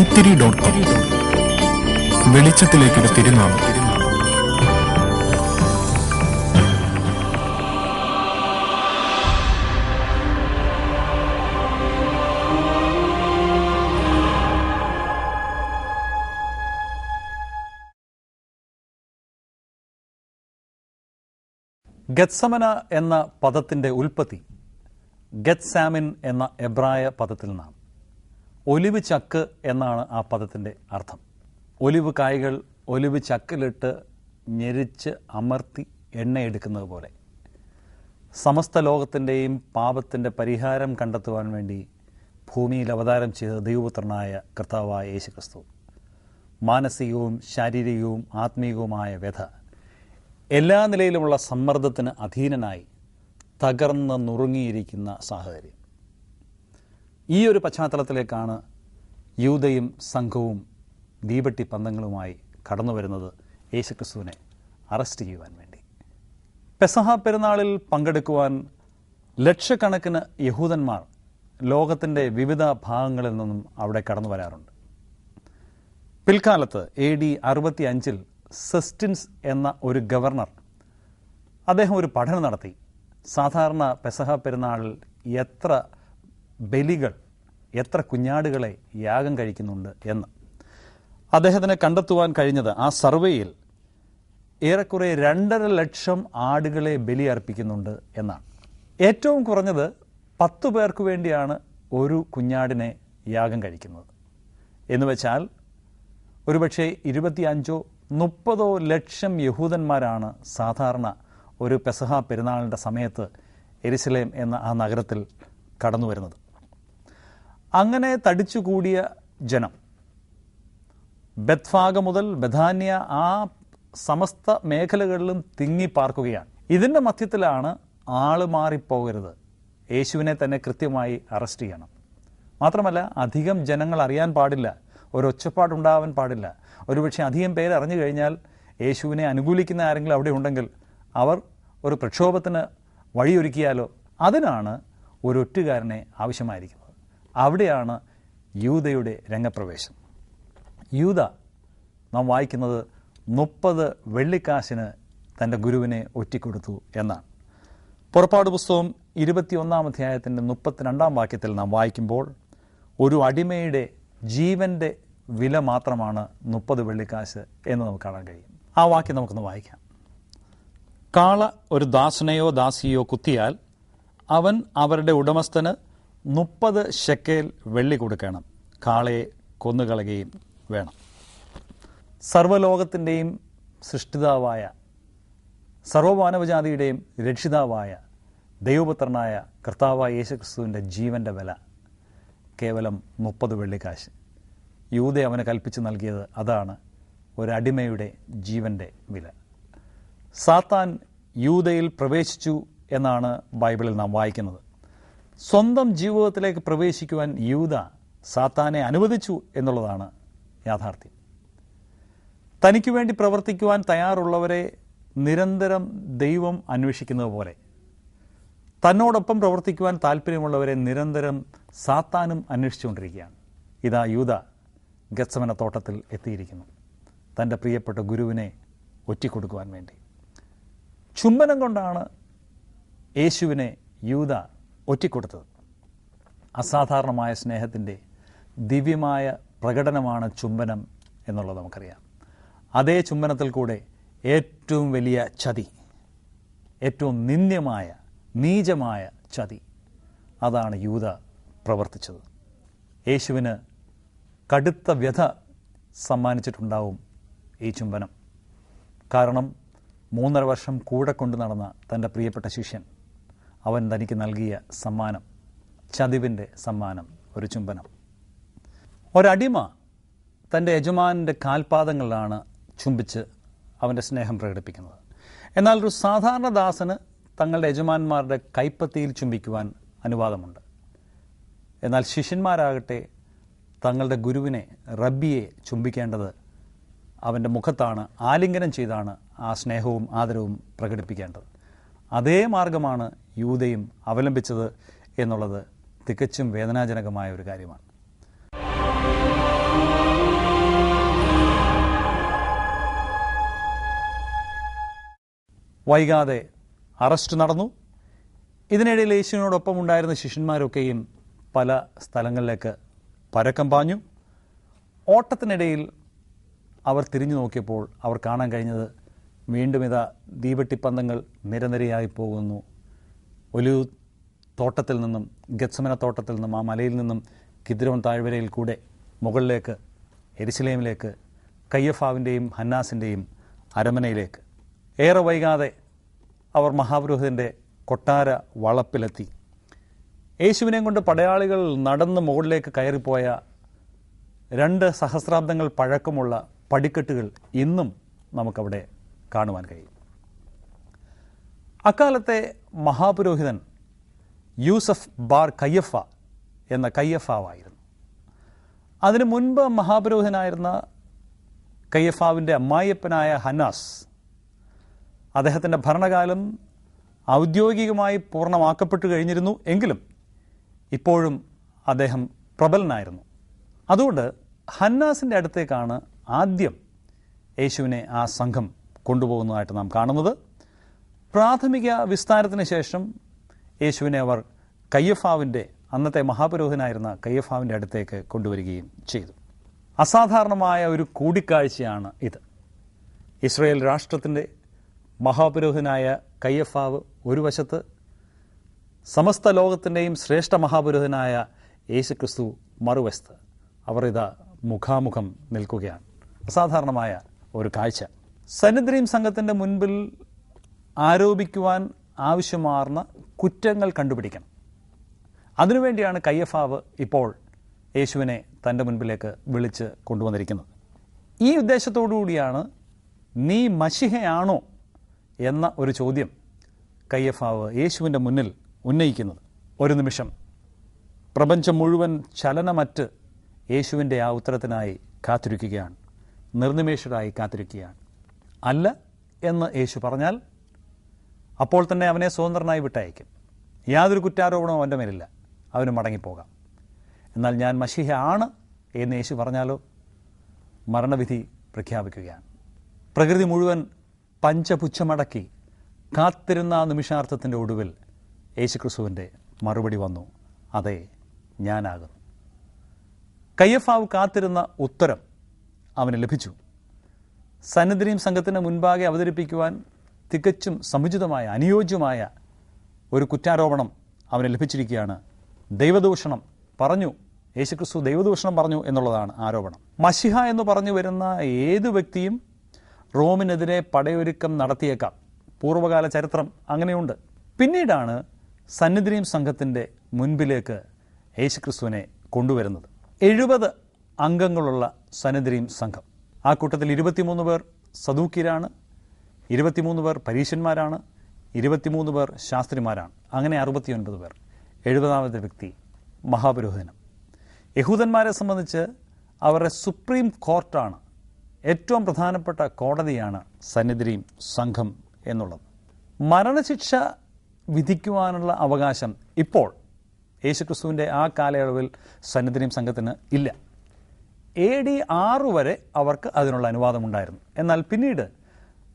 Kaithiri dot com വെളിച്ചത്തിലേക്കൊരു തിരുനാമം. ഗത്സമന എന്ന പദത്തിന്റെ ഉൽപ്പത്തി ഗത്സാമിൻ എന്ന എബ്രായ പദത്തിൽ നിന്നാണ് ഒലിവ് ചക്ക് എന്നാണ് ആ പദത്തിന്റെ അർത്ഥം. ഒലിവ് കായ്കൾ ഒലിവ് ചക്കിലിട്ട് ഞെരിച്ച് അമർത്തി എണ്ണയെടുക്കുന്നത് പോലെ. സമസ്ത ലോകത്തിന്റെയും പാപത്തിന്റെ പരിഹാരം കണ്ടെത്തുവാൻ വേണ്ടി ഭൂമിയിൽ അവതാരം ചെയ്ത ദൈവപുത്രനായ കർത്താവായ യേശുക്രിസ്തു. മാനസികവും ശാരീരികവും ആത്മീയവുമായ വ്യഥ എല്ലാ നിലയിലുമുള്ള സമ്മർദ്ദത്തിന് അധീനനായി തകർന്ന് നുറുങ്ങിയിരിക്കുന്ന സാഹചര്യം. ഈ ഒരു പശ്ചാത്തലത്തിലേക്കാണ് യൂതയും സംഘവും ദീപട്ടി പന്തങ്ങളുമായി കടന്നു വരുന്നത് യേശുക്രിസ്തുവിനെ അറസ്റ്റ് ചെയ്യുവാൻ വേണ്ടി. പെസഹ പെരുന്നാളിൽ പങ്കെടുക്കുവാൻ ലക്ഷക്കണക്കിന് യഹൂദന്മാർ ലോകത്തിന്റെ വിവിധ ഭാഗങ്ങളിൽ നിന്നും അവിടെ കടന്നു വരാറുണ്ട്. പിൽക്കാലത്ത് എ ഡി അറുപത്തി അഞ്ചിൽ സെസ്റ്റിൻസ് എന്ന ഒരു ഗവർണർ അദ്ദേഹം ഒരു പഠനം നടത്തി. സാധാരണ പെസഹ പെരുന്നാളിൽ എത്ര ബലികൾ എത്ര കുഞ്ഞാടുകളെ യാഗം കഴിക്കുന്നുണ്ട് എന്ന്. അദ്ദേഹത്തിന് കണ്ടെത്തുവാൻ കഴിഞ്ഞത് ആ സർവേയിൽ ഏറെക്കുറെ രണ്ടര ലക്ഷം ആടുകളെ ബലി അർപ്പിക്കുന്നുണ്ട് എന്നാണ്. ഏറ്റവും കുറഞ്ഞത് പത്തു പേർക്ക് വേണ്ടിയാണ് ഒരു കുഞ്ഞാടിനെ യാഗം കഴിക്കുന്നത്. എന്ന് വെച്ചാൽ ഒരുപക്ഷെ ഇരുപത്തിയഞ്ചോ മുപ്പതോ ലക്ഷം യഹൂദന്മാരാണ് സാധാരണ ഒരു പെസഹ പെരുന്നാളിന്റെ സമയത്ത് എരിസലേം എന്ന ആ നഗരത്തിൽ കടന്നു വരുന്നത് അങ്ങനെ തടിച്ചുകൂടിയ ജനം. ബത്ഫാഗ മുതൽ ബഥാന്യ ആ സമസ്ത മേഖലകളിലും തിങ്ങി പാർക്കുകയാണ്. ഇതിന്റെ മധ്യത്തിലാണ് ആൾ മാറിപ്പോകരുത്. യേശുവിനെ തന്നെ കൃത്യമായി അറസ്റ്റ് ചെയ്യണം. മാത്രമല്ല അധികം ജനങ്ങൾ അറിയാൻ പാടില്ല. ഒരു പാടില്ല. ഒരുപക്ഷെ അധികം പേര് അറിഞ്ഞു കഴിഞ്ഞാൽ യേശുവിനെ അനുകൂലിക്കുന്ന ആരെങ്കിലും അവിടെ ഉണ്ടെങ്കിൽ അവർ ഒരു പ്രക്ഷോഭത്തിന് വഴിയൊരുക്കിയാലോ? അതിനാണ് ഒരു ഒറ്റുകാരനെ ആവശ്യമായിരിക്കുന്നത്. അവിടെയാണ് യൂതയുടെ രംഗപ്രവേശം. യൂത നാം വായിക്കുന്നത് മുപ്പത് വെള്ളിക്കാശിന് തന്റെ ഗുരുവിനെ ഒറ്റിക്കൊടുത്തു എന്നാണ്. പുറപ്പാട് പുസ്തകം ഇരുപത്തിയൊന്നാം അധ്യായത്തിന്റെ മുപ്പത്തിരണ്ടാം വാക്യത്തിൽ നാം വായിക്കുമ്പോൾ ഒരു അടിമയുടെ ജീവന്റെ വില മാത്രമാണ് മുപ്പത് വെള്ളിക്കാശ് എന്ന് നമുക്ക് കാണാൻ കഴിയും. ആ വാക്യം നമുക്കൊന്ന് വായിക്കാം. കാള ഒരു ദാസനെയോ ദാസിയോ കുത്തിയാൽ അവൻ അവരുടെ ഉടമസ്ഥന് മുപ്പത് ഷെക്കേൽ വെള്ളി കൊടുക്കണം. കാളയെ കൊന്നുകളയുകയും വേണം. സർവലോകത്തിന്റെയും സൃഷ്ടിതാവായ സർവമാനവജാതിയുടെയും രക്ഷിതാവായ ദൈവപുത്രനായ കർത്താവായ യേശുക്രിസ്തുവിന്റെ ജീവന്റെ വില കേവലം മുപ്പത് വെള്ളിക്കാശ്. യൂത അവന് കൽപ്പിച്ചു നൽകിയത് അതാണ് ഒരടിമയുടെ ജീവന്റെ വില. സാത്താൻ യൂതയിൽ പ്രവേശിച്ചു എന്നാണ് ബൈബിളിൽ നാം വായിക്കുന്നത്. സ്വന്തം ജീവിതത്തിലേക്ക് പ്രവേശിക്കുവാൻ യൂത സാത്താനെ അനുവദിച്ചു എന്നുള്ളതാണ് യാഥാർത്ഥ്യം. തനിക്ക് വേണ്ടി പ്രവർത്തിക്കുവാൻ തയ്യാറുള്ളവരെ നിരന്തരം ദൈവം അന്വേഷിക്കുന്നത് പോലെ തന്നോടൊപ്പം പ്രവർത്തിക്കുവാൻ താല്പര്യമുള്ളവരെ നിരന്തരം സാത്താനും അന്വേഷിച്ചുകൊണ്ടിരിക്കുകയാണ്. ഇതാ യൂത ഗത്സമന തോട്ടത്തിൽ എത്തിയിരിക്കുന്നു. തന്റെ പ്രിയപ്പെട്ട ഗുരുവിനെ ഒറ്റിക്കൊടുക്കുവാൻ വേണ്ടി. ചുംബനം കൊണ്ടാണ് യേശുവിനെ യൂത ഒറ്റിക്കൊടുത്തത്. അസാധാരണമായ സ്നേഹത്തിന്റെ ദിവ്യമായ പ്രകടനമാണ് ചുംബനം എന്നുള്ളത് നമുക്കറിയാം. അതേ ചുംബനത്തിൽ കൂടെ ഏറ്റവും വലിയ ചതി ഏറ്റവും നിന്ദ്യമായ നീചമായ ചതി അതാണ് യൂത പ്രവർത്തിച്ചത്. യേശുവിന് കടുത്ത വ്യഥ സമ്മാനിച്ചിട്ടുണ്ടാവും ഈ ചുംബനം. കാരണം മൂന്നര വർഷം കൂടെ കൊണ്ടു നടന്ന തന്റെ പ്രിയപ്പെട്ട ശിഷ്യൻ അവൻ തനിക്ക് നൽകിയ സമ്മാനം ചതിവിന്റെ സമ്മാനം ഒരു ചുംബനം. ഒരടിമ തന്റെ യജമാനന്റെ കാൽപാദങ്ങളിലാണ് ചുംബിച്ച് അവന്റെ സ്നേഹം പ്രകടിപ്പിക്കുന്നത്. എന്നാൽ ഒരു സാധാരണ ദാസന് തങ്ങളുടെ യജമാന്മാരുടെ കൈപ്പത്തിയിൽ ചുംബിക്കുവാൻ അനുവാദമുണ്ട്. എന്നാൽ ശിഷ്യന്മാരാകട്ടെ തങ്ങളുടെ ഗുരുവിനെ റബ്ബിയെ ചുംബിക്കേണ്ടത് അവന്റെ മുഖത്താണ് ആലിംഗനം ചെയ്താണ് ആ സ്നേഹവും ആദരവും പ്രകടിപ്പിക്കേണ്ടത്. അതേ മാർഗമാണ് യൂതയും അവലംബിച്ചത് എന്നുള്ളത് തികച്ചും വേദനാജനകമായ ഒരു കാര്യമാണ്. വൈകാതെ അറസ്റ്റ് നടന്നു. ഇതിനിടയിൽ യേശുവിനോടൊപ്പം ഉണ്ടായിരുന്ന ശിഷ്യന്മാരൊക്കെയും പല സ്ഥലങ്ങളിലേക്ക് പരക്കം പാഞ്ഞു. ഓട്ടത്തിനിടയിൽ അവർ തിരിഞ്ഞു നോക്കിയപ്പോൾ അവർ കാണാൻ കഴിഞ്ഞത് വീണ്ടും ഇതാ ദീപട്ടിപ്പന്തങ്ങൾ നിരനിരയായി പോകുന്നു. ഒരു തോട്ടത്തിൽ നിന്നും ഗത്സമന തോട്ടത്തിൽ നിന്നും ആ മലയിൽ നിന്നും കിദ്രോൻ താഴ്വരയിൽ കൂടെ മുകളിലേക്ക് എരിശിലേമിലേക്ക് കയ്യഫാവിന്റെയും ഹന്നാസിന്റെയും അരമനയിലേക്ക്. ഏറെ വൈകാതെ അവർ മഹാപുരോഹിതന്റെ കൊട്ടാര വളപ്പിലെത്തി. യേശുവിനെയും കൊണ്ട് പടയാളികൾ നടന്ന് മുകളിലേക്ക് കയറിപ്പോയ രണ്ട് സഹസ്രാബ്ദങ്ങൾ പഴക്കമുള്ള പടിക്കെട്ടുകൾ ഇന്നും നമുക്കവിടെ കാണുവാൻ കഴിയും. അക്കാലത്തെ മഹാപുരോഹിതൻ യൂസഫ് ബാർ കയ്യഫ എന്ന കയ്യഫാവായിരുന്നു. അതിനു മുൻപ് മഹാപുരോഹിതനായിരുന്ന കയ്യഫാവിന്റെ അമ്മായിയപ്പനായ ഹനാസ് അദ്ദേഹത്തിന്റെ ഭരണകാലം ഔദ്യോഗികമായി പൂർണമാക്കപ്പെട്ടു കഴിഞ്ഞിരുന്നു എങ്കിലും ഇപ്പോഴും അദ്ദേഹം പ്രബലനായിരുന്നു. അതുകൊണ്ട് ഹന്നാസിന്റെ അടുത്തേക്കാണ് ആദ്യം യേശുവിനെ ആ സംഘം കൊണ്ടുപോകുന്നതായിട്ട് നാം കാണുന്നത്. പ്രാഥമിക വിസ്താരത്തിന് ശേഷം യേശുവിനെ അവർ കയ്യഫാവിന്റെ അന്നത്തെ മഹാപുരോഹിതനായിരുന്ന കയ്യഫാവിന്റെ അടുത്തേക്ക് കൊണ്ടുവരികയും ചെയ്തു. അസാധാരണമായ ഒരു കൂടിക്കാഴ്ചയാണ് ഇത്. ഇസ്രയേൽ രാഷ്ട്രത്തിന്റെ മഹാപുരോഹിതനായ കയ്യഫാവ് ഒരു വശത്ത് സമസ്ത ലോകത്തിന്റെയും ശ്രേഷ്ഠ മഹാപുരോഹിതനായ യേശു ക്രിസ്തു മറുവശത്ത് അവർ ഇതാ മുഖാമുഖം നിൽക്കുകയാണ്. അസാധാരണമായ ഒരു കാഴ്ച. സന്നിദ്രീം സംഘത്തിന്റെ മുൻപിൽ ആരോപിക്കുവാൻ ആവശ്യമാർന്ന കുറ്റങ്ങൾ കണ്ടുപിടിക്കണം. അതിനുവേണ്ടിയാണ് കയ്യഫാവ് ഇപ്പോൾ യേശുവിനെ തന്റെ മുൻപിലേക്ക് വിളിച്ച് കൊണ്ടുവന്നിരിക്കുന്നത്. ഈ ഉദ്ദേശത്തോടു കൂടിയാണ് നീ മഷിഹയാണോ എന്ന ഒരു ചോദ്യം കയ്യഫാവ് യേശുവിന്റെ മുന്നിൽ ഉന്നയിക്കുന്നത്. ഒരു നിമിഷം. പ്രപഞ്ചം മുഴുവൻ ചലനമറ്റ് യേശുവിന്റെ ആ ഉത്തരത്തിനായി കാത്തിരിക്കുകയാണ്. നിർനിമേഷരായി കാത്തിരിക്കുകയാണ്. അല്ല എന്ന് യേശു പറഞ്ഞാൽ അപ്പോൾ തന്നെ അവനെ സ്വതന്ത്രനായി വിട്ടയക്കും. യാതൊരു കുറ്റാരോപണവും അവന്റെ മേലില്ല. അവന് മടങ്ങിപ്പോകാം. എന്നാൽ ഞാൻ മഷിഹ ആണ് എന്ന് യേശു പറഞ്ഞാലോ? മരണവിധി പ്രഖ്യാപിക്കുകയാണ്. പ്രകൃതി മുഴുവൻ പഞ്ചപുച്ഛമടക്കി കാത്തിരുന്ന ആ നിമിഷാർത്ഥത്തിന്റെ ഒടുവിൽ യേശുക്രിസ്തുവിന്റെ മറുപടി വന്നു. അതെ ഞാനാകുന്നു. കയ്യഫാവ് കാത്തിരുന്ന ഉത്തരം അവന് ലഭിച്ചു. സന്നിധിയും സംഘത്തിന് മുൻപാകെ അവതരിപ്പിക്കുവാൻ തികച്ചും സമുചിതമായ അനുയോജ്യമായ ഒരു കുറ്റാരോപണം അവന് ലഭിച്ചിരിക്കുകയാണ്. ദൈവദൂഷണം പറഞ്ഞു യേശുക്രിസ്തു ദൈവദൂഷണം പറഞ്ഞു എന്നുള്ളതാണ് ആരോപണം. മഷിഹ എന്ന് പറഞ്ഞു വരുന്ന ഏത് വ്യക്തിയും റോമിനെതിരെ പടയൊരുക്കം നടത്തിയേക്കാം. പൂർവകാല ചരിത്രം അങ്ങനെയുണ്ട്. പിന്നീടാണ് സന്നിധിയും സംഘത്തിന്റെ മുൻപിലേക്ക് യേശുക്രിസ്തുവിനെ കൊണ്ടുവരുന്നത്. എഴുപത് അംഗങ്ങളുള്ള സന്നിധിയും സംഘം. ആ കൂട്ടത്തിൽ ഇരുപത്തിമൂന്ന് പേർ സദൂക്കിരാണ് ഇരുപത്തിമൂന്ന് പേർ പരീശന്മാരാണ് ഇരുപത്തിമൂന്ന് പേർ ശാസ്ത്രിമാരാണ്. അങ്ങനെ അറുപത്തിയൊൻപത് പേർ. എഴുപതാമത്തെ വ്യക്തി മഹാപുരോഹിതനം. യഹൂദന്മാരെ സംബന്ധിച്ച് അവരുടെ സുപ്രീം കോർട്ടാണ് ഏറ്റവും പ്രധാനപ്പെട്ട കോടതിയാണ് സന്നിധിയും സംഘം എന്നുള്ളത്. മരണശിക്ഷ വിധിക്കുവാനുള്ള അവകാശം ഇപ്പോൾ യേശുക്രിസ്തുവിന്റെ ആ കാലയളവിൽ സന്നിധിയും സംഘത്തിന് ഇല്ല. എ ഡി ആറ് വരെ അവർക്ക് അതിനുള്ള അനുവാദമുണ്ടായിരുന്നു. എന്നാൽ പിന്നീട്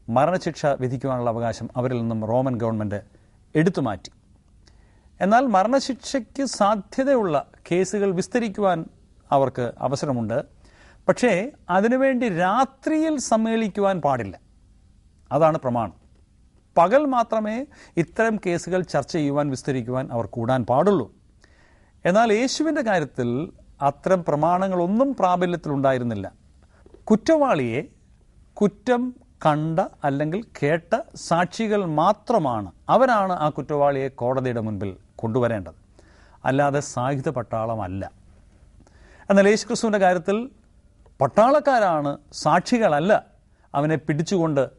മരണശിക്ഷ വിധിക്കുവാനുള്ള അവകാശം അവരിൽ നിന്നും റോമൻ ഗവൺമെന്റ് എടുത്തു മാറ്റി. എന്നാൽ മരണശിക്ഷയ്ക്ക് സാധ്യതയുള്ള കേസുകൾ വിസ്തരിക്കുവാൻ അവർക്ക് അവസരമുണ്ട്. പക്ഷേ അതിനുവേണ്ടി രാത്രിയിൽ സമ്മേളിക്കുവാൻ പാടില്ല. അതാണ് പ്രമാണം. പകൽ മാത്രമേ ഇത്തരം കേസുകൾ ചർച്ച ചെയ്യുവാൻ വിസ്തരിക്കുവാൻ അവർ കൂടാൻ പാടുള്ളൂ. എന്നാൽ യേശുവിന്റെ കാര്യത്തിൽ അത്തരം പ്രമാണങ്ങളൊന്നും പ്രാബല്യത്തിലുണ്ടായിരുന്നില്ല. കുറ്റവാളിയെ കുറ്റം കണ്ട അല്ലെങ്കിൽ കേട്ട സാക്ഷികൾ മാത്രമാണ് അവരാണ് ആ കുറ്റവാളിയെ കോടതിയുടെ മുൻപിൽ കൊണ്ടുവരേണ്ടത്. അല്ലാതെ സായുധ പട്ടാളമല്ല. എന്നാൽ യേശു ക്രിസ്തുവിന്റെ കാര്യത്തിൽ പട്ടാളക്കാരാണ് സാക്ഷികളല്ല അവനെ പിടിച്ചുകൊണ്ട്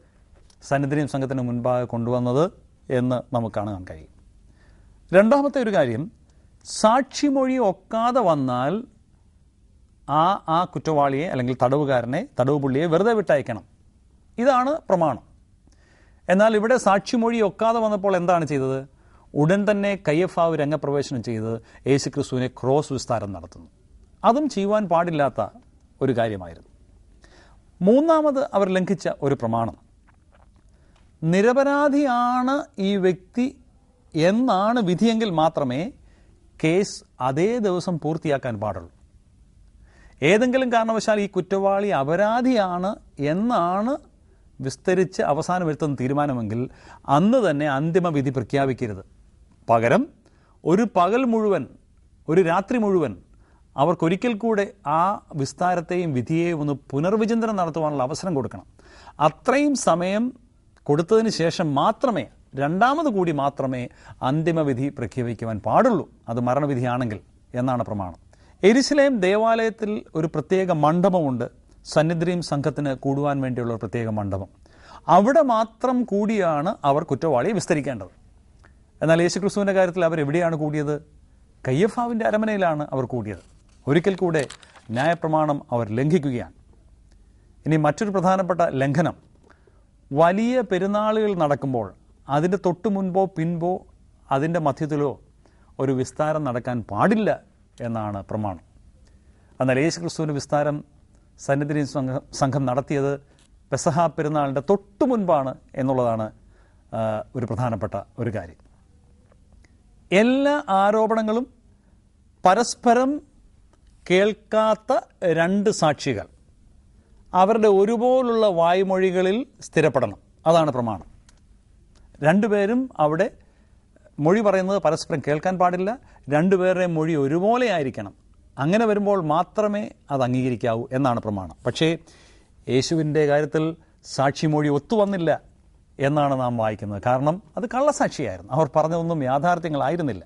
സന്നിധിയും സംഘത്തിന് മുൻപാകെ കൊണ്ടുവന്നത് എന്ന് നമുക്ക് കാണാൻ കഴിയും. രണ്ടാമത്തെ ഒരു കാര്യം സാക്ഷിമൊഴി ഒക്കാതെ വന്നാൽ ആ ആ കുറ്റവാളിയെ അല്ലെങ്കിൽ തടവുകാരനെ തടവ് പുള്ളിയെ വെറുതെ വിട്ടയക്കണം. ഇതാണ് പ്രമാണം. എന്നാൽ ഇവിടെ സാക്ഷിമൊഴി ഒക്കാതെ വന്നപ്പോൾ എന്താണ് ചെയ്തത്? ഉടൻ തന്നെ കയ്യഫാവ് രംഗപ്രവേശനം ചെയ്ത് യേശുക്രിസ്തുവിനെ ക്രോസ് വിസ്താരം നടത്തുന്നു. അതും ചെയ്യുവാൻ പാടില്ലാത്ത ഒരു കാര്യമായിരുന്നു. മൂന്നാമത് അവർ ലംഘിച്ച ഒരു പ്രമാണം. നിരപരാധിയാണ് ഈ വ്യക്തി എന്നാണ് വിധിയെങ്കിൽ മാത്രമേ കേസ് അതേ ദിവസം പൂർത്തിയാക്കാൻ പാടുള്ളൂ. ഏതെങ്കിലും കാരണവശാൽ ഈ കുറ്റവാളി അപരാധിയാണ് എന്നാണ് വിസ്തരിച്ച് അവസാനം വരുത്തുന്ന തീരുമാനമെങ്കിൽ അന്ന് തന്നെ അന്തിമ വിധി പ്രഖ്യാപിക്കരുത്. പകരം ഒരു പകൽ മുഴുവൻ ഒരു രാത്രി മുഴുവൻ അവർക്കൊരിക്കൽ കൂടെ ആ വിസ്താരത്തെയും വിധിയെയും ഒന്ന് പുനർവിചിന്തനം നടത്തുവാനുള്ള അവസരം കൊടുക്കണം. അത്രയും സമയം കൊടുത്തതിന് ശേഷം മാത്രമേ രണ്ടാമത് കൂടി മാത്രമേ അന്തിമ വിധി പ്രഖ്യാപിക്കുവാൻ പാടുള്ളൂ. അത് മരണവിധിയാണെങ്കിൽ എന്നാണ് പ്രമാണം. എരിശിലേം ദേവാലയത്തിൽ ഒരു പ്രത്യേക മണ്ഡപമുണ്ട്. സന്നിധിയും സംഘത്തിന് കൂടുവാൻ വേണ്ടിയുള്ള പ്രത്യേക മണ്ഡപം. അവിടെ മാത്രം കൂടിയാണ് അവർ കുറ്റവാളിയെ വിസ്തരിക്കേണ്ടത്. എന്നാൽ യേശുക്രിസ്തുവിന്റെ കാര്യത്തിൽ അവർ എവിടെയാണ് കൂടിയത്? കയ്യഫാവിന്റെ അരമനയിലാണ് അവർ കൂടിയത്. ഒരിക്കൽ കൂടെ ന്യായപ്രമാണം അവർ ലംഘിക്കുകയാണ്. ഇനി മറ്റൊരു പ്രധാനപ്പെട്ട ലംഘനം. വലിയ പെരുന്നാളുകൾ നടക്കുമ്പോൾ അതിന്റെ തൊട്ട് മുൻപോ പിൻപോ അതിന്റെ മധ്യത്തിലോ ഒരു വിസ്താരം നടക്കാൻ പാടില്ല എന്നാണ് പ്രമാണം. എന്നാൽ യേശു ക്രിസ്തുവിന്റെ വിസ്താരം സന്നിധി സംഘം സംഘം നടത്തിയത് പെസഹ പെരുന്നാളിന്റെ തൊട്ടു മുൻപാണ് എന്നുള്ളതാണ് ഒരു പ്രധാനപ്പെട്ട ഒരു കാര്യം. എല്ലാ ആരോപണങ്ങളും പരസ്പരം കേൾക്കാത്ത രണ്ട് സാക്ഷികൾ അവരുടെ ഒരുപോലുള്ള വായ്മൊഴികളിൽ സ്ഥിരപ്പെടണം. അതാണ് പ്രമാണം. രണ്ടുപേരും അവിടെ മൊഴി പറയുന്നത് പരസ്പരം കേൾക്കാൻ പാടില്ല. രണ്ടുപേരുടെ മൊഴി ഒരുപോലെ ആയിരിക്കണം. അങ്ങനെ വരുമ്പോൾ മാത്രമേ അത് അംഗീകരിക്കാവൂ എന്നാണ് പ്രമാണം. പക്ഷേ യേശുവിന്റെ കാര്യത്തിൽ സാക്ഷിമൊഴി ഒത്തുവന്നില്ല എന്നാണ് നാം വായിക്കുന്നത്. കാരണം അത് കള്ളസാക്ഷിയായിരുന്നു. അവർ പറഞ്ഞതൊന്നും യാഥാർത്ഥ്യങ്ങളായിരുന്നില്ല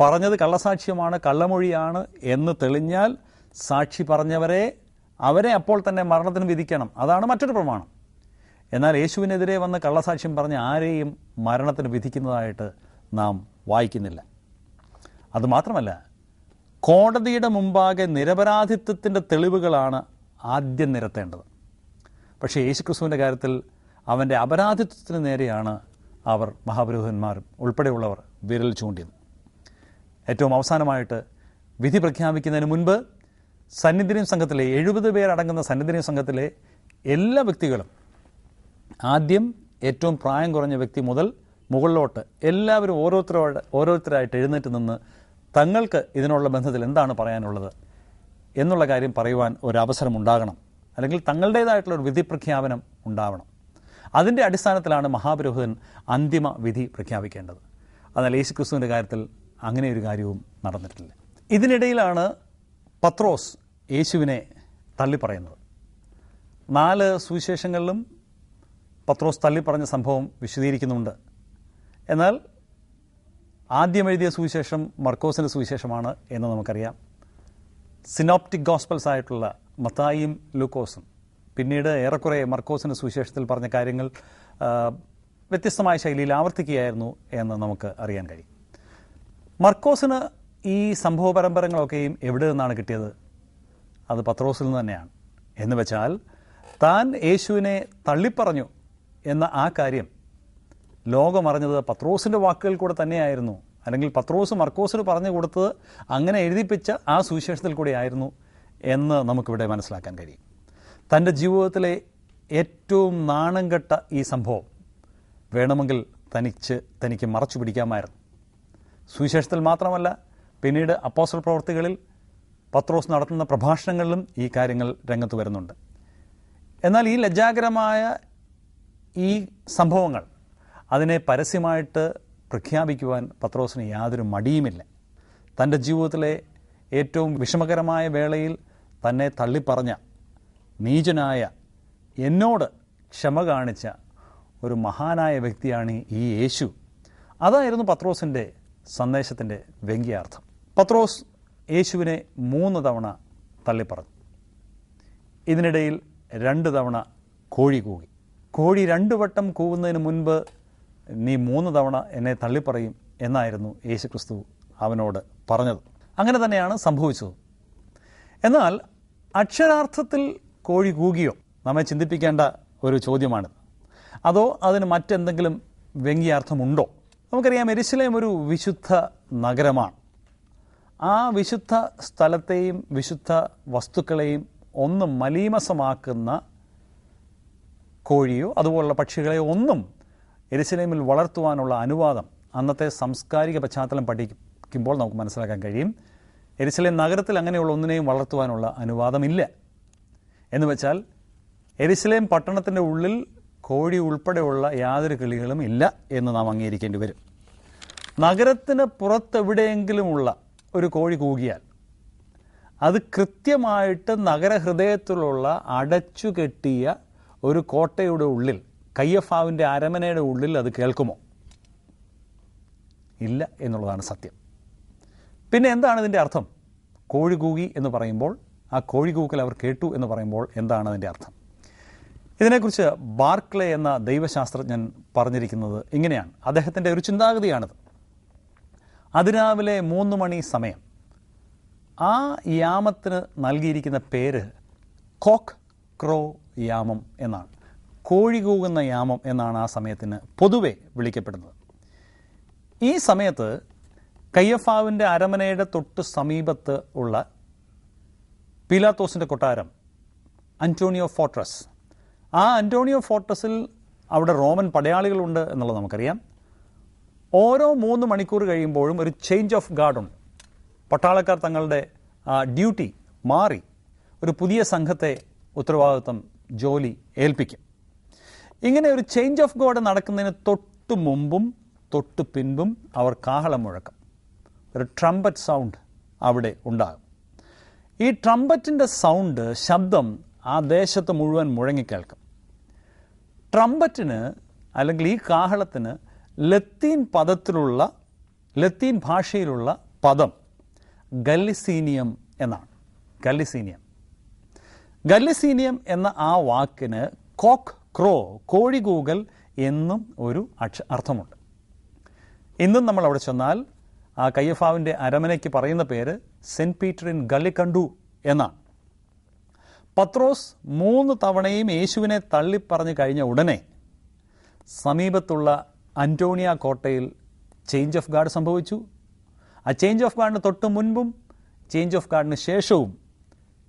പറഞ്ഞത് കള്ളസാക്ഷ്യമാണ് കള്ളമൊഴിയാണ് എന്ന് തെളിഞ്ഞാൽ സാക്ഷി പറഞ്ഞവരെ അവരെ അപ്പോൾ തന്നെ മരണത്തിന് വിധിക്കണം. അതാണ് മറ്റൊരു പ്രമാണം. എന്നാൽ യേശുവിനെതിരെ വന്ന് കള്ളസാക്ഷ്യം പറഞ്ഞ ആരെയും മരണത്തിന് വിധിക്കുന്നതായിട്ട് നാം വായിക്കുന്നില്ല. അതുമാത്രമല്ല കോടതിയുടെ മുമ്പാകെ നിരപരാധിത്വത്തിന്റെ തെളിവുകളാണ് ആദ്യം നിരത്തേണ്ടത്. പക്ഷേ യേശുക്രിസ്തുവിന്റെ കാര്യത്തിൽ അവന്റെ അപരാധിത്വത്തിന് നേരെയാണ് അവർ മഹാപുരോഹിതന്മാരും ഉൾപ്പെടെയുള്ളവർ വിരൽ ചൂണ്ടിയത്. ഏറ്റവും അവസാനമായിട്ട് വിധി പ്രഖ്യാപിക്കുന്നതിന് മുൻപ് സന്നിധിനിയും സംഘത്തിലെ എഴുപത് പേരടങ്ങുന്ന സന്നിധിനിയും സംഘത്തിലെ എല്ലാ വ്യക്തികളും ആദ്യം ഏറ്റവും പ്രായം കുറഞ്ഞ വ്യക്തി മുതൽ മുകളിലോട്ട് എല്ലാവരും ഓരോരുത്തരോട് ഓരോരുത്തരായിട്ട് എഴുന്നേറ്റ് നിന്ന് തങ്ങൾക്ക് ഇതിനുള്ള ബന്ധത്തിൽ എന്താണ് പറയാനുള്ളത് എന്നുള്ള കാര്യം പറയുവാൻ അവസരം ഉണ്ടാകണം. അല്ലെങ്കിൽ തങ്ങളുടേതായിട്ടുള്ള ഒരു വിധി പ്രഖ്യാപനം ഉണ്ടാവണം. അതിന്റെ അടിസ്ഥാനത്തിലാണ് മഹാപുരോഹിതൻ അന്തിമ വിധി പ്രഖ്യാപിക്കേണ്ടത്. എന്നാൽ യേശു ക്രിസ്തുവിന്റെ കാര്യത്തിൽ അങ്ങനെ ഒരു കാര്യവും നടന്നിട്ടില്ല. ഇതിനിടയിലാണ് പത്രോസ് യേശുവിനെ തള്ളിപ്പറയുന്നത്. നാല് സുവിശേഷങ്ങളിലും പത്രോസ് തള്ളിപ്പറഞ്ഞ സംഭവം വിശദീകരിക്കുന്നുണ്ട്. എന്നാൽ ആദ്യം എഴുതിയ സുവിശേഷം മർക്കോസിന്റെ സുവിശേഷമാണ് എന്ന് നമുക്കറിയാം. സിനോപ്റ്റിക് ഗോസ്പൽസ് ആയിട്ടുള്ള മത്തായിയും ലൂക്കോസും പിന്നീട് ഏറെക്കുറെ മർക്കോസിന്റെ സുവിശേഷത്തിൽ പറഞ്ഞ കാര്യങ്ങൾ വ്യത്യസ്തമായ ശൈലിയിൽ ആവർത്തിക്കുകയായിരുന്നു എന്ന് നമുക്ക് അറിയാൻ കഴിയും. മർക്കോസിന് ഈ സംഭവ പരമ്പരങ്ങളൊക്കെയും എവിടെ നിന്നാണ് കിട്ടിയത്? അത് പത്രോസിൽ നിന്ന് തന്നെയാണ്. എന്ന് വെച്ചാൽ താൻ യേശുവിനെ തള്ളിപ്പറഞ്ഞു എന്ന ആ കാര്യം ലോകമറിഞ്ഞത് പത്രോസിന്റെ വാക്കുകൾ കൂടെ തന്നെയായിരുന്നു. അല്ലെങ്കിൽ പത്രോസ് മർക്കോസിന് പറഞ്ഞു കൊടുത്തത് അങ്ങനെ എഴുതിപ്പിച്ച ആ സുവിശേഷത്തിൽ കൂടെ ആയിരുന്നു എന്ന് നമുക്കിവിടെ മനസ്സിലാക്കാൻ കഴിയും. തന്റെ ജീവിതത്തിലെ ഏറ്റവും നാണം കെട്ട ഈ സംഭവം വേണമെങ്കിൽ തനിച്ച് തനിക്ക് മറച്ചു പിടിക്കാമായിരുന്നു. സുവിശേഷത്തിൽ മാത്രമല്ല പിന്നീട് അപ്പോസ്റ്റൽ പ്രവർത്തികളിൽ പത്രോസ് നടത്തുന്ന പ്രഭാഷണങ്ങളിലും ഈ കാര്യങ്ങൾ രംഗത്ത് വരുന്നുണ്ട്. എന്നാൽ ഈ ലജ്ജാകരമായ ഈ സംഭവങ്ങൾ അതിനെ പരസ്യമായിട്ട് പ്രഖ്യാപിക്കുവാൻ പത്രോസിന് യാതൊരു മടിയുമില്ല. തന്റെ ജീവിതത്തിലെ ഏറ്റവും വിഷമകരമായ വേളയിൽ തന്നെ തള്ളിപ്പറഞ്ഞ നീചനായ എന്നോട് ക്ഷമ കാണിച്ച ഒരു മഹാനായ വ്യക്തിയാണ് ഈ യേശു. അതായിരുന്നു പത്രോസിന്റെ സന്ദേശത്തിന്റെ വ്യംഗ്യാർത്ഥം. പത്രോസ് യേശുവിനെ മൂന്ന് തവണ തള്ളിപ്പറഞ്ഞു. ഇതിനിടയിൽ രണ്ട് തവണ കോഴി കൂകി. കോഴി രണ്ടു വട്ടം കൂവുന്നതിന് മുൻപ് നീ മൂന്ന് തവണ എന്നെ തള്ളിപ്പറയും എന്നായിരുന്നു യേശുക്രിസ്തു അവനോട് പറഞ്ഞത്. അങ്ങനെ തന്നെയാണ് സംഭവിച്ചത്. എന്നാൽ അക്ഷരാർത്ഥത്തിൽ കോഴി കൂകിയോ? നമ്മെ ചിന്തിപ്പിക്കേണ്ട ഒരു ചോദ്യമാണ് അതോ അതിന് മറ്റെന്തെങ്കിലും വ്യംഗ്യാർത്ഥമുണ്ടോ? നമുക്കറിയാം എരിശിലേം ഒരു വിശുദ്ധ നഗരമാണ്. ആ വിശുദ്ധ സ്ഥലത്തെയും വിശുദ്ധ വസ്തുക്കളെയും ഒന്നും മലീമസമാക്കുന്ന കോഴിയോ അതുപോലുള്ള പക്ഷികളെയോ ഒന്നും എരുസലേമിൽ വളർത്തുവാനുള്ള അനുവാദം അന്നത്തെ സാംസ്കാരിക പശ്ചാത്തലം പഠിക്കുമ്പോൾ നമുക്ക് മനസ്സിലാക്കാൻ കഴിയും. എരുസലേം നഗരത്തിൽ അങ്ങനെയുള്ള ഒന്നിനെയും വളർത്തുവാനുള്ള അനുവാദമില്ല. എന്ന് വെച്ചാൽ എരുസലേം പട്ടണത്തിന്റെ ഉള്ളിൽ കോഴി ഉൾപ്പെടെയുള്ള യാതൊരു കിളികളും ഇല്ല എന്ന് നാം അംഗീകരിക്കേണ്ടി വരും. നഗരത്തിന് പുറത്തെവിടെയെങ്കിലുമുള്ള ഒരു കോഴി കൂകിയാൽ അത് കൃത്യമായിട്ട് നഗരഹൃദയത്തിലുള്ള അടച്ചു കെട്ടിയ ഒരു കോട്ടയുടെ ഉള്ളിൽ കയ്യഫാവിന്റെ അരമനയുടെ ഉള്ളിൽ അത് കേൾക്കുമോ? ഇല്ല എന്നുള്ളതാണ് സത്യം. പിന്നെ എന്താണ് ഇതിന്റെ അർത്ഥം? കോഴി കൂകി എന്ന് പറയുമ്പോൾ ആ കോഴി കൂക്കൽ അവർ കേട്ടു എന്ന് പറയുമ്പോൾ എന്താണ് അതിന്റെ അർത്ഥം? ഇതിനെക്കുറിച്ച് ബാർക്ലെ എന്ന ദൈവശാസ്ത്രജ്ഞൻ പറഞ്ഞിരിക്കുന്നത് ഇങ്ങനെയാണ്. അദ്ദേഹത്തിന്റെ ഒരു ചിന്താഗതിയാണിത്. അതിരാവിലെ മൂന്ന് മണി സമയം. ആ യാമത്തിന് നൽകിയിരിക്കുന്ന പേര് കോക്ക് ക്രോ യാമം എന്നാണ്. കോഴി കൂകുന്ന യാമം എന്നാണ് ആ സമയത്തിന് പൊതുവെ വിളിക്കപ്പെടുന്നത്. ഈ സമയത്ത് കയ്യഫാവിന്റെ അരമനയുടെ തൊട്ട് സമീപത്ത് ഉള്ള പീലാത്തോസിന്റെ കൊട്ടാരം അന്റോണിയോ ഫോർട്രസ്. ആ അന്റോണിയോ ഫോർട്രസിൽ അവിടെ റോമൻ പടയാളികളുണ്ട് എന്നുള്ളത് നമുക്കറിയാം. ഓരോ മൂന്ന് മണിക്കൂർ കഴിയുമ്പോഴും ഒരു ചേഞ്ച് ഓഫ് ഗാർഡുണ്ട് പട്ടാളക്കാർ തങ്ങളുടെ ഡ്യൂട്ടി മാറി ഒരു പുതിയ സംഘത്തെ ഉത്തരവാദിത്വം ജോലി ഏൽപ്പിക്കും. ഇങ്ങനെ ഒരു ചേഞ്ച് ഓഫ് ഗോഡ് നടക്കുന്നതിന് തൊട്ട് മുമ്പും തൊട്ട് പിൻപും അവർ കാഹളം മുഴക്കം. ഒരു ട്രംപറ്റ് സൗണ്ട് അവിടെ ഉണ്ടാകും. ഈ ട്രംപറ്റിന്റെ സൗണ്ട് ശബ്ദം ആ ദേശത്ത് മുഴുവൻ മുഴങ്ങിക്കേൾക്കും. ട്രംപറ്റിന് അല്ലെങ്കിൽ ഈ കാഹളത്തിന് ലത്തീൻ പദത്തിലുള്ള ലത്തീൻ ഭാഷയിലുള്ള പദം ഗല്ലിസീനിയം എന്നാണ്. ഗല്ലിസീനിയം. ഗല്ലിസീനിയം എന്ന ആ വാക്കിന് കോക്ക് ക്രോ കോഴി കൂകൽ എന്നും ഒരു അക്ഷ അർത്ഥമുണ്ട്. ഇന്നും നമ്മൾ അവിടെ ചെന്നാൽ ആ കയ്യഫാവിന്റെ അരമനയ്ക്ക് പറയുന്ന പേര് സെന്റ് പീറ്റർ ഇൻ ഗള്ളിക്കണ്ടു എന്നാണ്. പത്രോസ് മൂന്ന് തവണയും യേശുവിനെ തള്ളിപ്പറഞ്ഞു കഴിഞ്ഞ ഉടനെ സമീപത്തുള്ള അന്റോണിയ കോട്ടയിൽ ചേഞ്ച് ഓഫ് ഗാർഡ് സംഭവിച്ചു. ആ ചേഞ്ച് ഓഫ് ഗാർഡിന് തൊട്ട് മുൻപും ചേഞ്ച് ഓഫ് ഗാർഡിന് ശേഷവും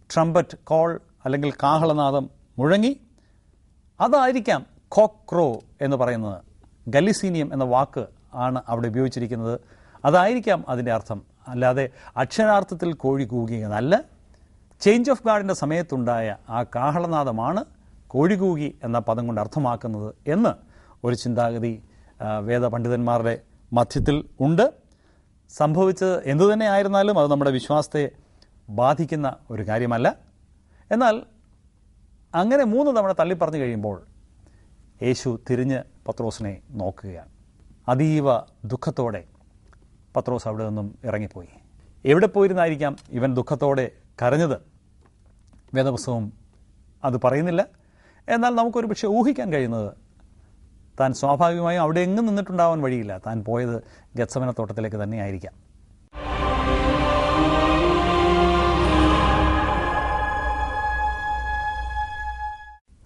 ട്രംപറ്റ് കോൾ അല്ലെങ്കിൽ കാഹളനാദം മുഴങ്ങി. അതായിരിക്കാം കോക്രോ എന്ന് പറയുന്നത്. ഗലിസീനിയം എന്ന വാക്ക് ആണ് അവിടെ ഉപയോഗിച്ചിരിക്കുന്നത്. അതായിരിക്കാം അതിന്റെ അർത്ഥം. അല്ലാതെ അക്ഷരാർത്ഥത്തിൽ കോഴി കൂകിയെന്നല്ല ചേഞ്ച് ഓഫ് ഗാർഡിന്റെ സമയത്തുണ്ടായ ആ കാഹളനാദമാണ് കോഴി കൂകി എന്ന പദം കൊണ്ട് അർത്ഥമാക്കുന്നത് എന്ന് ഒരു ചിന്താഗതി വേദപണ്ഡിതന്മാരുടെ മധ്യത്തിൽ ഉണ്ട്. സംഭവിച്ചത് എന്തു തന്നെ ആയിരുന്നാലും അത് നമ്മുടെ വിശ്വാസത്തെ ബാധിക്കുന്ന ഒരു കാര്യമല്ല. എന്നാൽ അങ്ങനെ മൂന്ന് തവണ തള്ളിപ്പറഞ്ഞു കഴിയുമ്പോൾ യേശു തിരിഞ്ഞ് പത്രോസിനെ നോക്കുകയാണ്. അതീവ ദുഃഖത്തോടെ പത്രോസ് അവിടെ നിന്നും ഇറങ്ങിപ്പോയി. എവിടെ പോയിരുന്നായിരിക്കാം ഇവൻ ദുഃഖത്തോടെ കരഞ്ഞത്? വേദപുസ്തകം അത് പറയുന്നില്ല. എന്നാൽ നമുക്കൊരു പക്ഷേ ഊഹിക്കാൻ കഴിയുന്നത് താൻ സ്വാഭാവികമായും അവിടെ എങ്ങും നിന്നിട്ടുണ്ടാവാൻ വഴിയില്ല. താൻ പോയത് ഗത്സമന തോട്ടത്തിലേക്ക് തന്നെയായിരിക്കാം.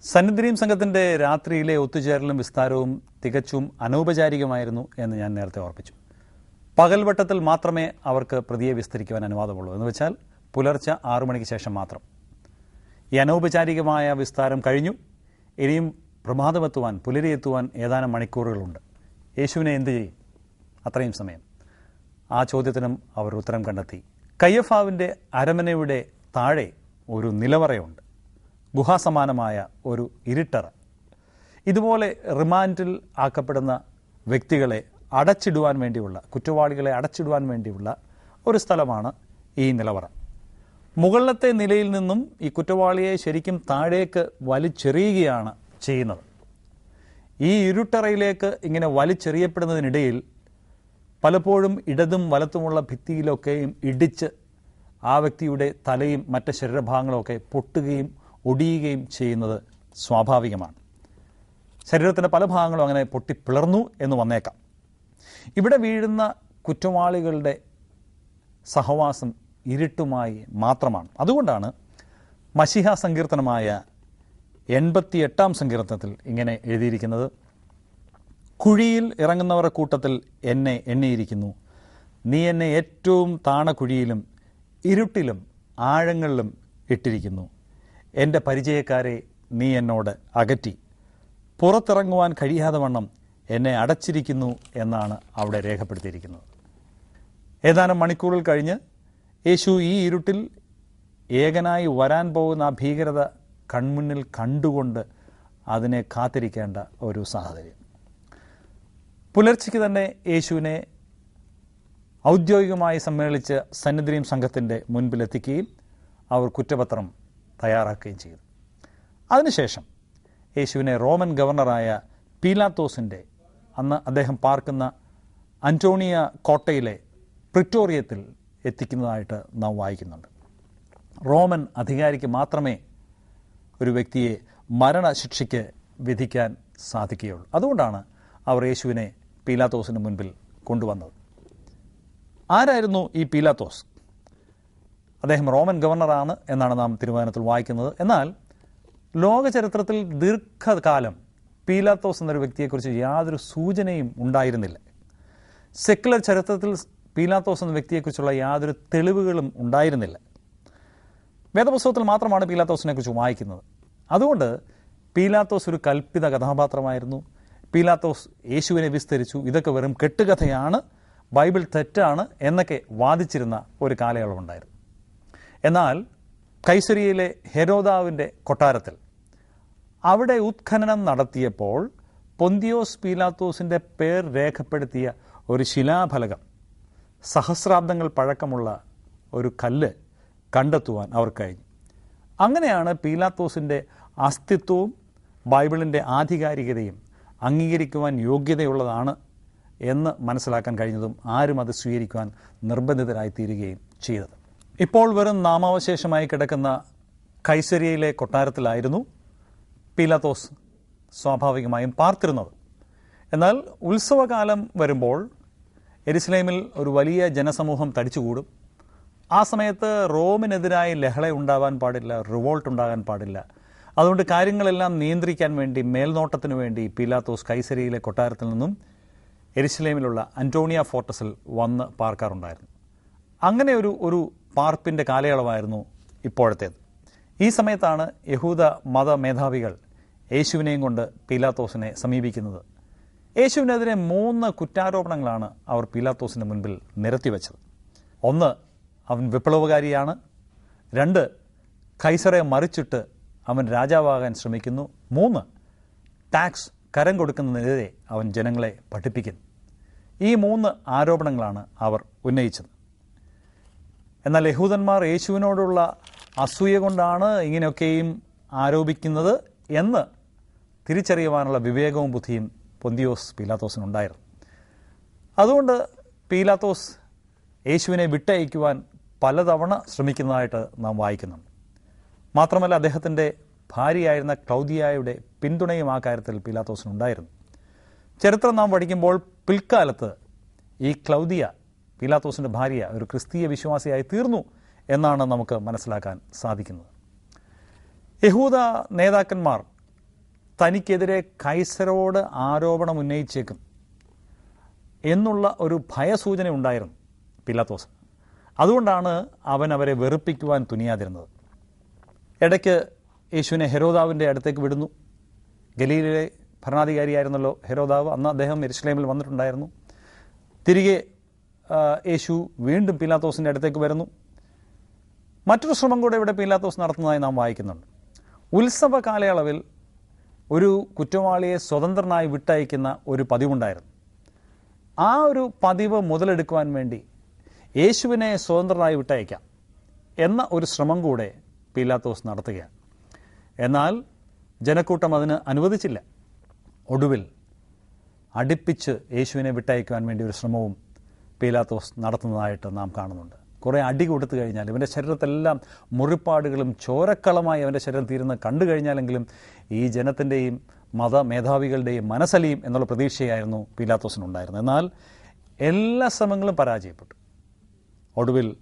സന്നിധിയും സംഘത്തിന്റെ രാത്രിയിലെ ഒത്തുചേരലും വിസ്താരവും തികച്ചും അനൗപചാരികമായിരുന്നു എന്ന് ഞാൻ നേരത്തെ ഓർപ്പിച്ചു. പകൽവട്ടത്തിൽ മാത്രമേ അവർക്ക് പ്രതിയെ വിസ്തരിക്കുവാൻ അനുവാദമുള്ളൂ എന്ന് വെച്ചാൽ പുലർച്ചെ ആറു മണിക്ക് ശേഷം മാത്രം. ഈ അനൗപചാരികമായ വിസ്താരം കഴിഞ്ഞു. ഇനിയും പ്രഭാതമെത്തുവാൻ പുലരിയെത്തുവാൻ ഏതാനും മണിക്കൂറുകളുണ്ട്. യേശുവിനെ എന്തു ചെയ്യും? അത്രയും സമയം. ആ ചോദ്യത്തിനും അവർ ഉത്തരം കണ്ടെത്തി. കയ്യഫാവിന്റെ അരമനയുടെ താഴെ ഒരു നിലവറയുണ്ട്. ഗുഹാസമാനമായ ഒരു ഇരുട്ടറ ഇതുപോലെ റിമാൻഡിൽ ആക്കപ്പെടുന്ന വ്യക്തികളെ അടച്ചിടുവാൻ വേണ്ടിയുള്ള കുറ്റവാളികളെ അടച്ചിടുവാൻ വേണ്ടിയുള്ള ഒരു സ്ഥലമാണ് ഈ നിലവറ. മുകളിലത്തെ നിലയിൽ നിന്നും ഈ കുറ്റവാളിയെ ശരിക്കും താഴേക്ക് വലിച്ചെറിയുകയാണ് ചെയ്യുന്നത്. ഈ ഇരുട്ടറയിലേക്ക് ഇങ്ങനെ വലിച്ചെറിയപ്പെടുന്നതിനിടയിൽ പലപ്പോഴും ഇടതും വലത്തുമുള്ള ഭിത്തിയിലൊക്കെയും ഇടിച്ച് ആ വ്യക്തിയുടെ തലയും മറ്റ് ശരീരഭാഗങ്ങളൊക്കെ പൊട്ടുകയും ഒടിയുകയും ചെയ്യുന്നത് സ്വാഭാവികമാണ്. ശരീരത്തിന്റെ പല ഭാഗങ്ങളും അങ്ങനെ പൊട്ടിപ്പിളർന്നു എന്ന് വന്നേക്കാം. ഇവിടെ വീഴുന്ന കുറ്റവാളികളുടെ സഹവാസം ഇരുട്ടുമായി മാത്രമാണ്. അതുകൊണ്ടാണ് മഷിഹ സങ്കീർത്തനമായ എൺപത്തി എട്ടാം സങ്കീർത്തനത്തിൽ ഇങ്ങനെ എഴുതിയിരിക്കുന്നത് കുഴിയിൽ ഇറങ്ങുന്നവരുടെ കൂട്ടത്തിൽ എന്നെ എണ്ണിയിരിക്കുന്നു. നീ എന്നെ ഏറ്റവും താണ കുഴിയിലും ഇരുട്ടിലും ആഴങ്ങളിലും ഇട്ടിരിക്കുന്നു. എന്റെ പരിചയക്കാരെ നീ എന്നോട് അകറ്റി. പുറത്തിറങ്ങുവാൻ കഴിയാതെ വണ്ണം എന്നെ അടച്ചിരിക്കുന്നു എന്നാണ് അവിടെ രേഖപ്പെടുത്തിയിരിക്കുന്നത്. ഏതാനും മണിക്കൂറിൽ കഴിഞ്ഞ് യേശു ഈ ഇരുട്ടിൽ ഏകനായി വരാൻ പോകുന്ന ആ ഭീകരത കൺമുന്നിൽ കണ്ടുകൊണ്ട് അതിനെ കാത്തിരിക്കേണ്ട ഒരു സാഹചര്യം. പുലർച്ചയ്ക്ക് തന്നെ യേശുവിനെ ഔദ്യോഗികമായി സമ്മേളിച്ച് സന്നിധിയും സംഘത്തിന്റെ മുൻപിലെത്തിക്കുകയും അവർ കുറ്റപത്രം തയ്യാറാക്കുകയും ചെയ്തു. അതിനുശേഷം യേശുവിനെ റോമൻ ഗവർണറായ പീലാത്തോസിന്റെ അന്ന് അദ്ദേഹം പാർക്കുന്ന അന്റോണിയ കോട്ടയിലെ പ്രിറ്റോറിയത്തിൽ എത്തിക്കുന്നതായിട്ട് നാം വായിക്കുന്നുണ്ട്. റോമൻ അധികാരിക്ക് മാത്രമേ ഒരു വ്യക്തിയെ മരണശിക്ഷയ്ക്ക് വിധിക്കാൻ സാധിക്കുകയുള്ളൂ. അതുകൊണ്ടാണ് അവർ യേശുവിനെ പീലാത്തോസിന് മുൻപിൽ കൊണ്ടുവന്നത്. ആരായിരുന്നു ഈ പീലാത്തോസ്? അദ്ദേഹം റോമൻ ഗവർണറാണ് എന്നാണ് നാം തീരുമാനത്തിൽ വായിക്കുന്നത്. എന്നാൽ ലോക ചരിത്രത്തിൽ ദീർഘകാലം പീലാത്തോസ് എന്നൊരു വ്യക്തിയെക്കുറിച്ച് യാതൊരു സൂചനയും ഉണ്ടായിരുന്നില്ല. സെക്കുലർ ചരിത്രത്തിൽ പീലാത്തോസ് എന്ന വ്യക്തിയെക്കുറിച്ചുള്ള യാതൊരു തെളിവുകളും ഉണ്ടായിരുന്നില്ല. വേദപുസ്തകത്തിൽ മാത്രമാണ് പീലാത്തോസിനെ കുറിച്ച് വായിക്കുന്നത്. അതുകൊണ്ട് പീലാത്തോസ് ഒരു കൽപ്പിത കഥാപാത്രമായിരുന്നു. പീലാത്തോസ് യേശുവിനെ വിസ്തരിച്ചു. ഇതൊക്കെ വെറും കെട്ടുകഥയാണ്. ബൈബിൾ തെറ്റാണ് എന്നൊക്കെ വാദിച്ചിരുന്ന ഒരു കാലയളവുണ്ടായിരുന്നു. എന്നാൽ കൈസരിയിലെ ഹെരോദാവിന്റെ കൊട്ടാരത്തിൽ അവിടെ ഉത്ഖനനം നടത്തിയപ്പോൾ പൊന്തിയോസ് പീലാത്തോസിന്റെ പേർ രേഖപ്പെടുത്തിയ ഒരു ശിലാഫലകം സഹസ്രാബ്ദങ്ങൾ പഴക്കമുള്ള ഒരു കല്ല് കണ്ടെത്തുവാൻ അവർ കഴിഞ്ഞു. അങ്ങനെയാണ് പീലാത്തോസിന്റെ അസ്തിത്വവും ബൈബിളിന്റെ ആധികാരികതയും അംഗീകരിക്കുവാൻ യോഗ്യതയുള്ളതാണ് എന്ന് മനസ്സിലാക്കാൻ കഴിഞ്ഞതും ആരും അത് സ്വീകരിക്കുവാൻ നിർബന്ധിതരായി തീരുകയും ചെയ്തത്. ഇപ്പോൾ വെറും നാമാവശേഷമായി കിടക്കുന്ന കൈസരിയയിലെ കൊട്ടാരത്തിലായിരുന്നു പീലാത്തോസ് സ്വാഭാവികമായും പാർത്തിരുന്നത്. എന്നാൽ ഉത്സവകാലം വരുമ്പോൾ എരുസലേമിൽ ഒരു വലിയ ജനസമൂഹം തടിച്ചുകൂടും. ആ സമയത്ത് റോമിനെതിരായി ലഹള ഉണ്ടാവാൻ പാടില്ല റിവോൾട്ട് ഉണ്ടാകാൻ പാടില്ല. അതുകൊണ്ട് കാര്യങ്ങളെല്ലാം നിയന്ത്രിക്കാൻ വേണ്ടി മേൽനോട്ടത്തിന് വേണ്ടി പീലാത്തോസ് കൈസരിയിലെ കൊട്ടാരത്തിൽ നിന്നും എരുസലേമിലുള്ള അന്റോണിയ ഫോർട്ടസിൽ വന്ന് പാർക്കാറുണ്ടായിരുന്നു. അങ്ങനെ ഒരു ഒരു പാർപ്പിന്റെ കാലയളവായിരുന്നു ഇപ്പോഴത്തേത്. ഈ സമയത്താണ് യഹൂദ മത മേധാവികൾ യേശുവിനെയും കൊണ്ട് പീലാത്തോസിനെ സമീപിക്കുന്നത്. യേശുവിനെതിരെ മൂന്ന് കുറ്റാരോപണങ്ങളാണ് അവർ പീലാത്തോസിന് മുൻപിൽ നിരത്തിവെച്ചത്. ഒന്ന് അവൻ വിപ്ലവകാരിയാണ്. രണ്ട് കൈസറെ മറിച്ചിട്ട് അവൻ രാജാവാകാൻ ശ്രമിക്കുന്നു. മൂന്ന് ടാക്സ് കരം കൊടുക്കുന്നതിനെതിരെ അവൻ ജനങ്ങളെ പഠിപ്പിക്കുന്നു. ഈ മൂന്ന് ആരോപണങ്ങളാണ് അവർ ഉന്നയിച്ചത്. എന്നാൽ യഹൂദന്മാർ യേശുവിനോടുള്ള അസൂയ കൊണ്ടാണ് ഇങ്ങനെയൊക്കെയും ആരോപിക്കുന്നത് എന്ന് തിരിച്ചറിയുവാനുള്ള വിവേകവും ബുദ്ധിയും പൊന്തിയോസ് പീലാത്തോസിനുണ്ടായിരുന്നു. അതുകൊണ്ട് പീലാത്തോസ് യേശുവിനെ വിട്ടയക്കുവാൻ പലതവണ ശ്രമിക്കുന്നതായിട്ട് നാം വായിക്കുന്നുണ്ട് മാത്രമല്ല അദ്ദേഹത്തിന്റെ ഭാര്യയായിരുന്ന ക്ലൗദിയായുടെ പിന്തുണയും ആ കാര്യത്തിൽ പീലാത്തോസിനുണ്ടായിരുന്നു. ചരിത്രം നാം പഠിക്കുമ്പോൾ പിൽക്കാലത്ത് ഈ ക്ലൗദിയ പീലാത്തോസിന്റെ ഭാര്യ ഒരു ക്രിസ്തീയ വിശ്വാസിയായി തീർന്നു എന്നാണ് നമുക്ക് മനസ്സിലാക്കാൻ സാധിക്കുന്നത്. യഹൂദ നേതാക്കന്മാർ തനിക്കെതിരെ കൈസരോട് ആരോപണം ഉന്നയിച്ചേക്കും എന്നുള്ള ഒരു ഭയസൂചന ഉണ്ടായിരുന്നു പിലാത്തോസ്. അതുകൊണ്ടാണ് അവൻ അവരെ വെറുപ്പിക്കുവാൻ തുനിയാതിരുന്നത്. ഇടയ്ക്ക് യേശുവിനെ ഹെരോദാവിന്റെ അടുത്തേക്ക് വിടുന്നു. ഗലീലിലെ ഭരണാധികാരിയായിരുന്നല്ലോ ഹെരോദാവ്. അന്ന് അദ്ദേഹം എരിശ്ലേമിൽ വന്നിട്ടുണ്ടായിരുന്നു. തിരികെ യേശു വീണ്ടും പീലാത്തോസിന്റെ അടുത്തേക്ക് വരുന്നു. മറ്റൊരു ശ്രമം കൂടെ ഇവിടെ പീലാത്തോസ് നടത്തുന്നതായി നാം വായിക്കുന്നുണ്ട്. ഉത്സവ കാലയളവിൽ ഒരു കുറ്റവാളിയെ സ്വതന്ത്രനായി വിട്ടയക്കുന്ന ഒരു പതിവുണ്ടായിരുന്നു. ആ ഒരു പതിവ് മുതലെടുക്കുവാൻ വേണ്ടി യേശുവിനെ സ്വതന്ത്രനായി വിട്ടയക്കാം എന്ന ഒരു ശ്രമം കൂടെ പീലാത്തോസ് നടത്തുകയാണ്. എന്നാൽ ജനക്കൂട്ടം അതിന് അനുവദിച്ചില്ല. ഒടുവിൽ അടുപ്പിച്ച് യേശുവിനെ വിട്ടയക്കുവാൻ വേണ്ടി ഒരു ശ്രമവും പീലാത്തോസ് നടത്തുന്നതായിട്ട് നാം കാണുന്നുണ്ട്. കുറേ അടി കൊടുത്തു കഴിഞ്ഞാൽ ഇവന്റെ ശരീരത്തെല്ലാം മുറിപ്പാടുകളും ചോരക്കളമായി അവന്റെ ശരീരം തീരുന്ന കണ്ടു കഴിഞ്ഞാലെങ്കിലും ഈ ജനത്തിന്റെയും മത മേധാവികളുടെയും മനസ്സലിയും എന്നുള്ള പ്രതീക്ഷയായിരുന്നു പീലാത്തോസിനുണ്ടായിരുന്നത്. എന്നാൽ എല്ലാ ശ്രമങ്ങളും പരാജയപ്പെട്ടു. ഒടുവിൽ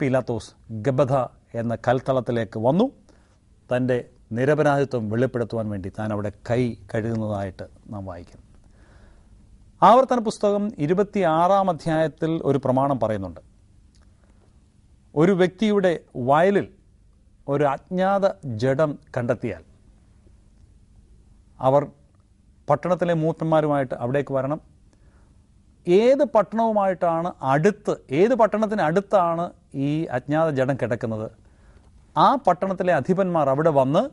പീലാത്തോസ് ഗബധ എന്ന കൽത്തളത്തിലേക്ക് വന്നു. തന്റെ നിരപരാധിത്വം വെളിപ്പെടുത്തുവാൻ വേണ്ടി താൻ അവിടെ കൈ കഴുകുന്നതായിട്ട് നാം വായിക്കുന്നു. ആവർത്തന പുസ്തകം ഇരുപത്തിയാറാം അധ്യായത്തിൽ ഒരു പ്രമാണം പറയുന്നുണ്ട്. ഒരു വ്യക്തിയുടെ വയലിൽ ഒരു അജ്ഞാത ജഡം കണ്ടെത്തിയാൽ അവർ പട്ടണത്തിലെ മൂപ്പന്മാരുമായിട്ട് അവിടേക്ക് വരണം. ഏത് പട്ടണവുമായിട്ടാണ് അടുത്ത് ഏത് പട്ടണത്തിന് അടുത്താണ് ഈ അജ്ഞാത ജഡം കിടക്കുന്നത്? ആ പട്ടണത്തിലെ അധിപന്മാർ അവിടെ വന്ന്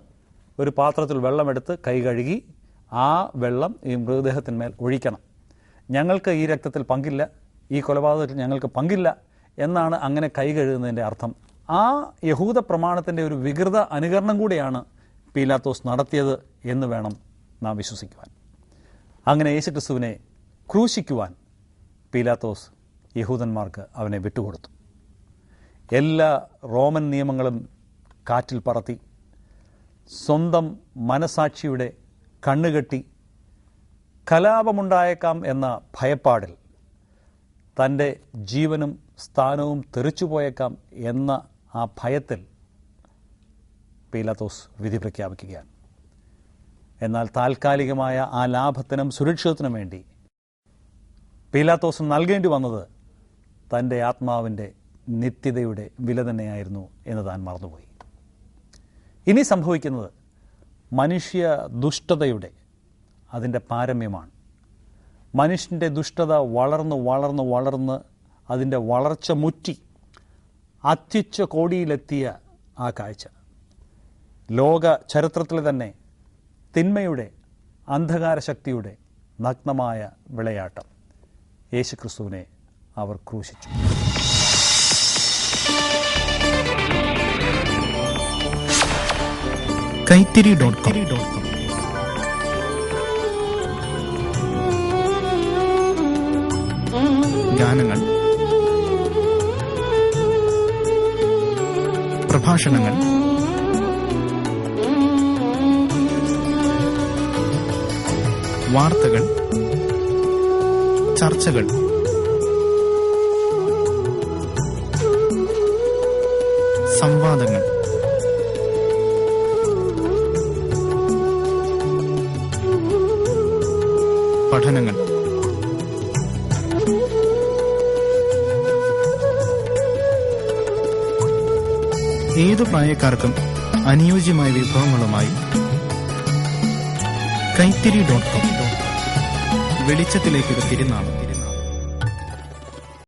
ഒരു പാത്രത്തിൽ വെള്ളമെടുത്ത് കൈ കഴുകി ആ വെള്ളം ഈ മൃതദേഹത്തിന്മേൽ ഒഴിക്കണം. ഞങ്ങൾക്ക് ഈ രക്തത്തിൽ പങ്കില്ല ഈ കൊലപാതകത്തിൽ ഞങ്ങൾക്ക് പങ്കില്ല എന്നാണ് അങ്ങനെ കൈ കഴുകുന്നതിന്റെ അർത്ഥം. ആ യഹൂദ പ്രമാണത്തിന്റെ ഒരു വികൃത അനുകരണം കൂടിയാണ് പീലാത്തോസ് നടത്തിയത് എന്ന് വേണം നാം വിശ്വസിക്കുവാൻ. അങ്ങനെ യേശുക്രിസ്തുവിനെ ക്രൂശിക്കുവാൻ പീലാത്തോസ് യഹൂദന്മാർക്ക് അവനെ വിട്ടുകൊടുത്തു. എല്ലാ റോമൻ നിയമങ്ങളും കാറ്റിൽ പറത്തി സ്വന്തം മനസാക്ഷിയുടെ കണ്ണുകെട്ടി കലാപമുണ്ടായേക്കാം എന്ന ഭയപ്പാടിൽ തന്റെ ജീവനും സ്ഥാനവും തെറിച്ചുപോയേക്കാം എന്ന ആ ഭയത്തിൽ പീലാത്തോസ് വിധി പ്രഖ്യാപിക്കുകയാണ്. എന്നാൽ താൽക്കാലികമായ ആ ലാഭത്തിനും സുരക്ഷിതത്തിനും വേണ്ടി പീലാത്തോസ് നൽകേണ്ടി വന്നത് തന്റെ ആത്മാവിന്റെ നിത്യതയുടെ വില തന്നെയായിരുന്നു എന്ന് താൻ മറന്നുപോയി. ഇനി സംഭവിക്കുന്നത് മനുഷ്യ ദുഷ്ടതയുടെ അതിന്റെ പാരമ്യമാണ്. മനുഷ്യന്റെ ദുഷ്ടത വളർന്ന് വളർന്ന് വളർന്ന് അതിന്റെ വളർച്ച മുറ്റി അത്യുച്ച കോടിയിലെത്തിയ ആ കാഴ്ച. ലോക ചരിത്രത്തിൽ തന്നെ തിന്മയുടെ അന്ധകാര ശക്തിയുടെ നഗ്നമായ വിളയാട്ടം യേശുക്രിസ്തുവിനെ അവർ ക്രൂശിച്ചു. Kaithiri dot com. ഗാനങ്ങൾ പ്രഭാഷണങ്ങൾ വാർത്തകൾ ചർച്ചകൾ സംവാദങ്ങൾ. പഠനങ്ങൾ. ഏതു പ്രായക്കാർക്കും അനുയോജ്യമായ വിഭവങ്ങളുമായി കൈത്തിരി ഡോട്ട് കോം വെളിച്ചത്തിലേക്കൊരു തിരുനാളം.